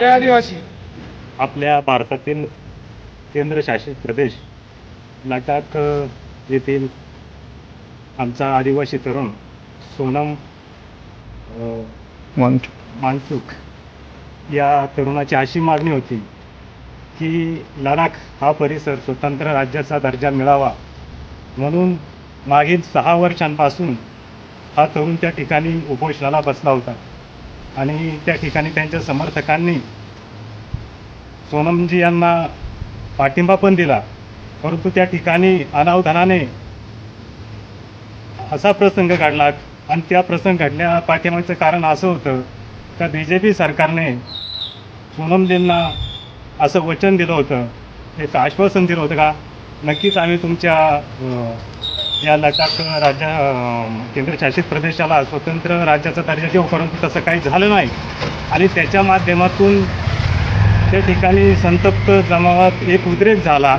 जय आदिवासी. आपल्या भारतातील केंद्रशासित प्रदेश लडाख येथील आमचा आदिवासी तरुण सोनम मानसुख या तरुणाची अशी मागणी होती की लडाख हा परिसर स्वतंत्र राज्याचा दर्जा मिळावा. म्हणून मागील सहा वर्षांपासून हा तरुण त्या ठिकाणी उपोषणाला बसला होता. आणि त्या ठिकाणी त्यांच्या समर्थकांनी सोनमजी यांना पाठिंबा पण दिला. परंतु त्या ठिकाणी अनावधानाने असा प्रसंग घडला आणि त्या प्रसंग घडल्या पाठिंबाचं कारण असं होतं का बी जे पी सरकारने सोनमजींना असं वचन दिलं होतं एक आश्वासन दिलं होतं का नक्कीच आम्ही तुमच्या या लडाख राज्य केंद्रशासित प्रदेशाला स्वतंत्र राज्याचा दर्जा देऊ परंतु तसं काही झालं नाही. आणि त्याच्या माध्यमातून त्या ठिकाणी संतप्त जमावात एक उद्रेक झाला.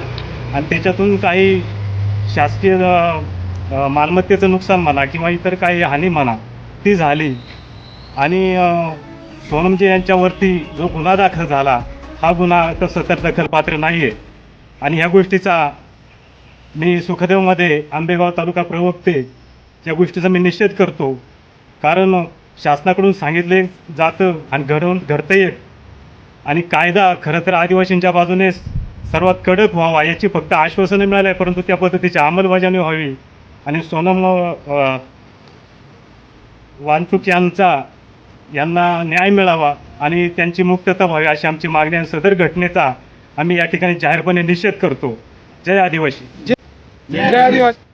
आणि त्याच्यातून काही शासकीय मालमत्तेचं नुकसान म्हणा किंवा इतर काही हानी म्हणा ती झाली. आणि सोनमजी यांच्यावरती जो गुन्हा दाखल झाला हा गुन्हा तसं तर दखलपात्र नाही आहे आणि ह्या गोष्टीचा मी सुखदेवमध्ये आंबेगाव तालुका प्रवक्ते या गोष्टीचा मी निषेध करतो. कारण शासनाकडून सांगितले जातं आणि घडवून घडतं एक. आणि कायदा खरं तर आदिवासींच्या बाजूने सर्वात कडक व्हावा याची फक्त आश्वासनं मिळालं आहे परंतु त्या पद्धतीची अंमलबजावणी व्हावी. आणि सोनम अ, वानचूक यांचा यांना न्याय मिळावा आणि त्यांची मुक्तता व्हावी अशी आमची मागणी आणि सदर घटनेचा आम्ही या ठिकाणी जाहीरपणे निषेध करतो. जय आदिवासी. जय आदिवासी